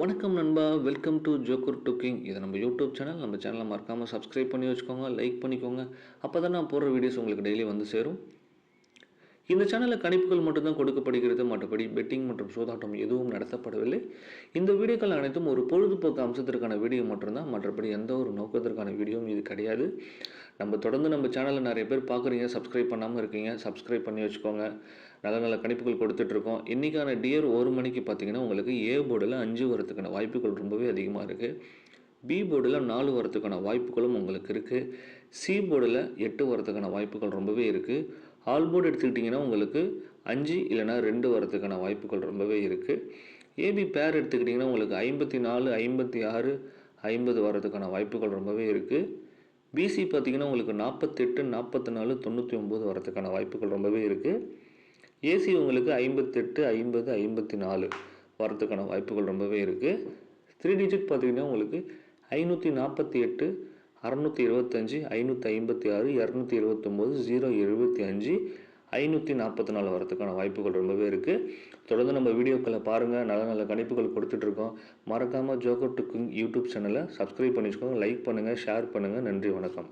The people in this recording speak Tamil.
வணக்கம் நண்பா வெல்கம் டு ஜோக்கர் டுக்கிங் இது நம்ம யூடியூப் சேனல் நம்ம சேனலை மறக்காமல் சப்ஸ்கிரைப் பண்ணி வச்சுக்கோங்க லைக் பண்ணிக்கோங்க. அப்போ தான் நான் போடுற வீடியோஸ் உங்களுக்கு டெய்லி வந்து சேரும். இந்த சேனலில் கணிப்புகள் மட்டும்தான் கொடுக்கப்படுகிறது. மற்றபடி பெட்டிங் மற்றும் சூதாட்டம் எதுவும் நடத்தப்படவில்லை. இந்த வீடியோக்கள் அனைத்தும் ஒரு பொழுதுபோக்கு அம்சத்திற்கான வீடியோ மட்டும்தான். மற்றபடி எந்த ஒரு நோக்கத்திற்கான வீடியோவும் இது கிடையாது. நம்ம தொடர்ந்து நம்ம சேனலில் நிறைய பேர் பார்க்குறீங்க. சப்ஸ்கிரைப் பண்ணாமல் இருக்கீங்க. சப்ஸ்கிரைப் பண்ணி வச்சுக்கோங்க. நல்ல நல்ல கணிப்புகள் கொடுத்துட்ருக்கோம் இன்றைக்கான டியர் ஒரு மணிக்கு பார்த்தீங்கன்னா உங்களுக்கு ஏ போர்டில் அஞ்சு வரதுக்கான வாய்ப்புகள் ரொம்பவே அதிகமாக இருக்குது பி போர்டில் நாலு வரதுக்கான வாய்ப்புகளும் உங்களுக்கு இருக்குது சி போர்டில் எட்டு வரதுக்கான வாய்ப்புகள் ரொம்பவே இருக்குது ஆல் போர்டு எடுத்துக்கிட்டிங்கன்னா உங்களுக்கு அஞ்சு இல்லைனா ரெண்டு வரதுக்கான வாய்ப்புகள் ரொம்பவே இருக்குது ஏபி பேர் எடுத்துக்கிட்டிங்கன்னா உங்களுக்கு ஐம்பத்தி நாலு ஐம்பத்தி ஆறு ஐம்பது வரதுக்கான வாய்ப்புகள் ரொம்பவே இருக்குது பிசி பார்த்தீங்கன்னா உங்களுக்கு நாற்பத்தெட்டு நாற்பத்தி நாலு தொண்ணூற்றி ஒம்பது வரதுக்கான வாய்ப்புகள் ரொம்பவே இருக்குது ஏசி உங்களுக்கு ஐம்பத்தெட்டு ஐம்பது ஐம்பத்தி நாலு வரதுக்கான வாய்ப்புகள் ரொம்பவே இருக்குது த்ரீ டிஜிட் பார்த்திங்கன்னா உங்களுக்கு ஐநூற்றி நாற்பத்தி எட்டு அறநூற்றி இருபத்தஞ்சி ஐநூற்றி ஐம்பத்தி ஆறு இரநூத்தி இருபத்தொம்போது ஜீரோ எழுபத்தி அஞ்சு ஐநூற்றி நாற்பத்தி நாலு வரதுக்கான வாய்ப்புகள் ரொம்பவே இருக்குது தொடர்ந்து நம்ம வீடியோக்களை பாருங்கள் நல்ல நல்ல கணிப்புகள் கொடுத்துட்ருக்கோம். மறக்காமல் ஜோக்கர் டுக்கிங் யூடியூப் சேனலை சப்ஸ்கிரைப் பண்ணி வச்சுக்கோங்க லைக் பண்ணுங்கள் ஷேர் பண்ணுங்கள் நன்றி வணக்கம்.